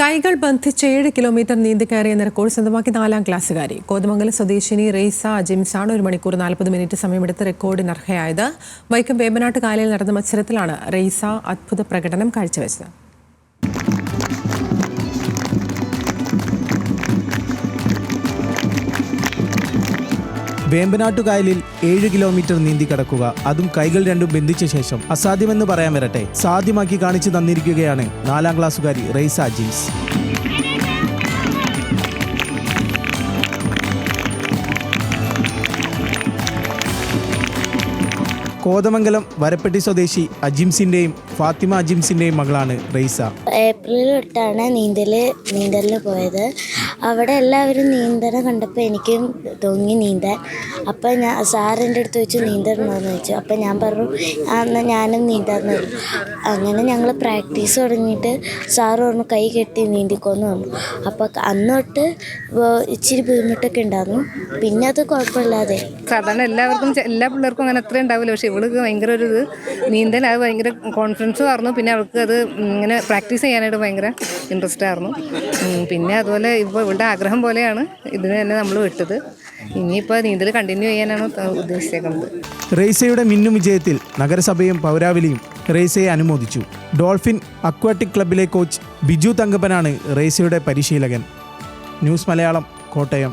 കൈകൾ ബന്ധിച്ച് ഏഴ് കിലോമീറ്റർ നീന്തി കയറിയ റെക്കോർഡ് സ്വന്തമാക്കി നാലാം ക്ലാസ്സുകാരി. കോതമംഗലം സ്വദേശിനി റെയ്സ ജിംസാണ് ഒരു മണിക്കൂർ നാൽപ്പത് മിനിറ്റ് സമയമെടുത്ത് റെക്കോർഡിന് അർഹയായത്. വൈക്കം വേമ്പനാട്ട് കാലയിൽ നടന്ന മത്സരത്തിലാണ് റെയ്സ അത്ഭുത പ്രകടനം കാഴ്ചവെച്ചത്. വേമ്പനാട്ടുകായലിൽ ഏഴ് കിലോമീറ്റർ നീന്തി കടക്കുക. അതും കൈകൾ രണ്ടും ബന്ധിച്ച ശേഷം. അസാധ്യമെന്ന് പറയാൻ വരട്ടെ. സാധ്യമാക്കി കാണിച്ചു തന്നിരിക്കുകയാണ് നാലാം ക്ലാസ്സുകാരി റെയ്സ ജിൻസ്. കോതമംഗലം വരപ്പെട്ടി സ്വദേശി അജിംസിന്റെയും ഫാത്തിമ അജിംസിന്റെയും മകളാണ് റെയ്സ. ഏപ്രിൽ തൊട്ടാണ് നീന്തൽ നീന്തലിന് പോയത്. അവിടെ എല്ലാവരും നീന്തണം കണ്ടപ്പോൾ എനിക്കും തോന്നി നീന്താൻ. അപ്പം ഞാൻ സാറിന്റെ അടുത്ത് വെച്ച് നീന്തണമെന്ന്? വെച്ചു അപ്പം ഞാൻ പറഞ്ഞു "ആ, എന്നാൽ ഞാനും നീന്താന്ന്. പറഞ്ഞു അങ്ങനെ ഞങ്ങൾ പ്രാക്ടീസ് തുടങ്ങിയിട്ട് സാറ് പറഞ്ഞു കൈ കെട്ടി നീന്തിക്കോന്ന് പറഞ്ഞു. അപ്പോൾ അന്നോട്ട് തൊട്ട് ഇച്ചിരി ബുദ്ധിമുട്ടൊക്കെ ഉണ്ടായിരുന്നു. പിന്നെ അത് കുഴപ്പമില്ലാതെ. സാധാരണ എല്ലാവർക്കും എല്ലാ പിള്ളേർക്കും അങ്ങനെ അത്രയും ഉണ്ടാവില്ല. പക്ഷെ ഇവൾക്ക് ഭയങ്കര ഒരു ഇത്. നീന്തൽ അത് ഭയങ്കര കോൺഫിഡൻസ് ആയിരുന്നു. പിന്നെ അവൾക്ക് അത് ഇങ്ങനെ പ്രാക്ടീസ് ചെയ്യാനായിട്ട് ഭയങ്കര ഇൻട്രസ്റ്റ് ആയിരുന്നു. പിന്നെ അതുപോലെ ഇപ്പോൾ ഇവളുടെ ആഗ്രഹം പോലെയാണ് ഇതിന് തന്നെ നമ്മൾ വിട്ടത്. ഇനിയിപ്പോൾ നീന്തൽ കണ്ടിന്യൂ ചെയ്യാനാണ് ഉദ്ദേശിച്ചേക്കുന്നത്. റെയ്സയുടെ മിന്നും വിജയത്തിൽ നഗരസഭയും പൗരാവലിയും റേസയെ അനുമോദിച്ചു. ഡോൾഫിൻ അക്വാട്ടിക് ക്ലബിലെ കോച്ച് ബിജു തങ്കപ്പനാണ് റേസയുടെ പരിശീലകൻ. ന്യൂസ് മലയാളം കോട്ടയം.